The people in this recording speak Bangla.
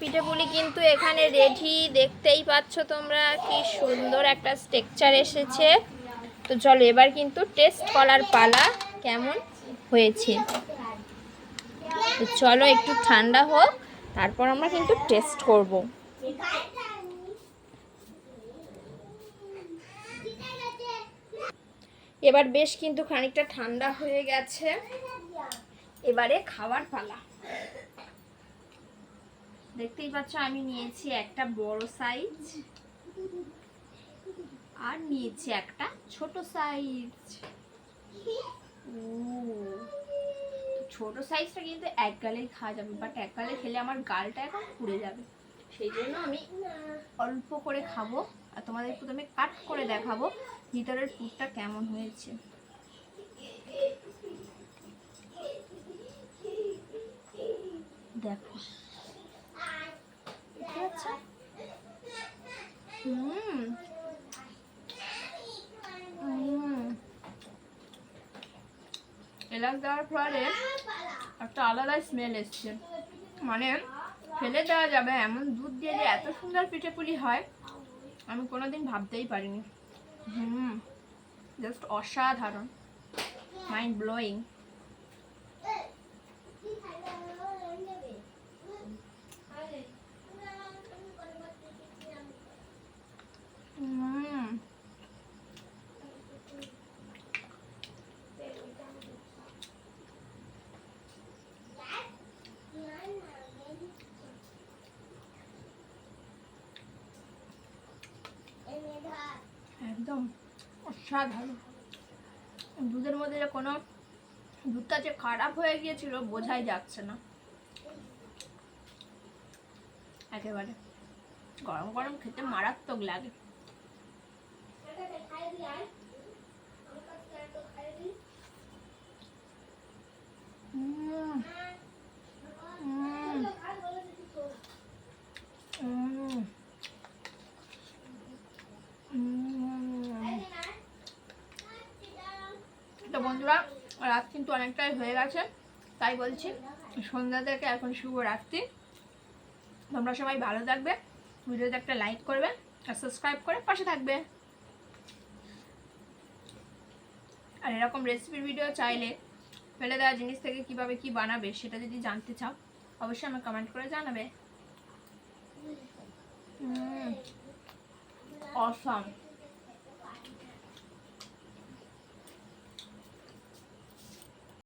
পিঠেপুলি কিন্তু এখানে রেডি। দেখতেই পাচ্ছ তোমরা কি সুন্দর একটা স্ট্রাকচার এসেছে। তো চলো এবার কিন্তু টেস্ট করার পালা কেমন হয়েছে। তো চলো একটু ঠান্ডা হোক, তারপর আমরা কিন্তু টেস্ট করব। এবার বেশ কিন্তু খানিকটা ঠান্ডা হয়ে গেছে। এবারে খাবার পালা। দেখতেই পাচ্ছ, আমি নিয়েছি একটা বড় সাইজ আর নিয়েছি একটা ছোট সাইজ ছোট সাইজটা কিন্তু এক গালেই খাওয়া যাবে বাট এক গালে খেলে আমার গালটা এখন পুড়ে যাবে। সেই জন্য আমি অল্প করে খাব, আর তোমাদের প্রথমে কাট করে দেখাবো ভিতরের পুরটা কেমন হয়েছে। দেখো দেখতে পাচ্ছ? হুম হুম এলাচ দেওয়ার ফলে একটা আলাদা স্মেল এসছে। মানে ফেলে দেওয়া যাবে, এমন দুধ দিয়ে যে এত সুন্দর পিঠেপুলি হয়, আমি কোনোদিন ভাবতেই পারিনি। হুম জাস্ট অসাধারণ। মাইন্ড ব্লোয়িং হুম একদম অসাধারণ। দুধের মধ্যে যে কোনো দুধটা যে খারাপ হয়ে গিয়েছিল, বোঝাই যাচ্ছে না। একেবারে গরম গরম খেতে মারাত্মক লাগে। তো বন্ধুরা, রাত কিন্তু অনেকটাই হয়ে গেছে, তাই বলছি সন্ধ্যা থেকে এখন শুভ রাত্রি। তোমরা সবাই ভালো থাকবে, ভিডিওতে একটা লাইক করবে আর সাবস্ক্রাইব করে পাশে থাকবে। আর এরকম রেসিপির ভিডিও চাইলে ফেলে দেওয়া জিনিস থেকে কীভাবে কি বানাবে সেটা যদি জানতে চাও, অবশ্যই আমাকে কমেন্ট করে জানাবে। অসম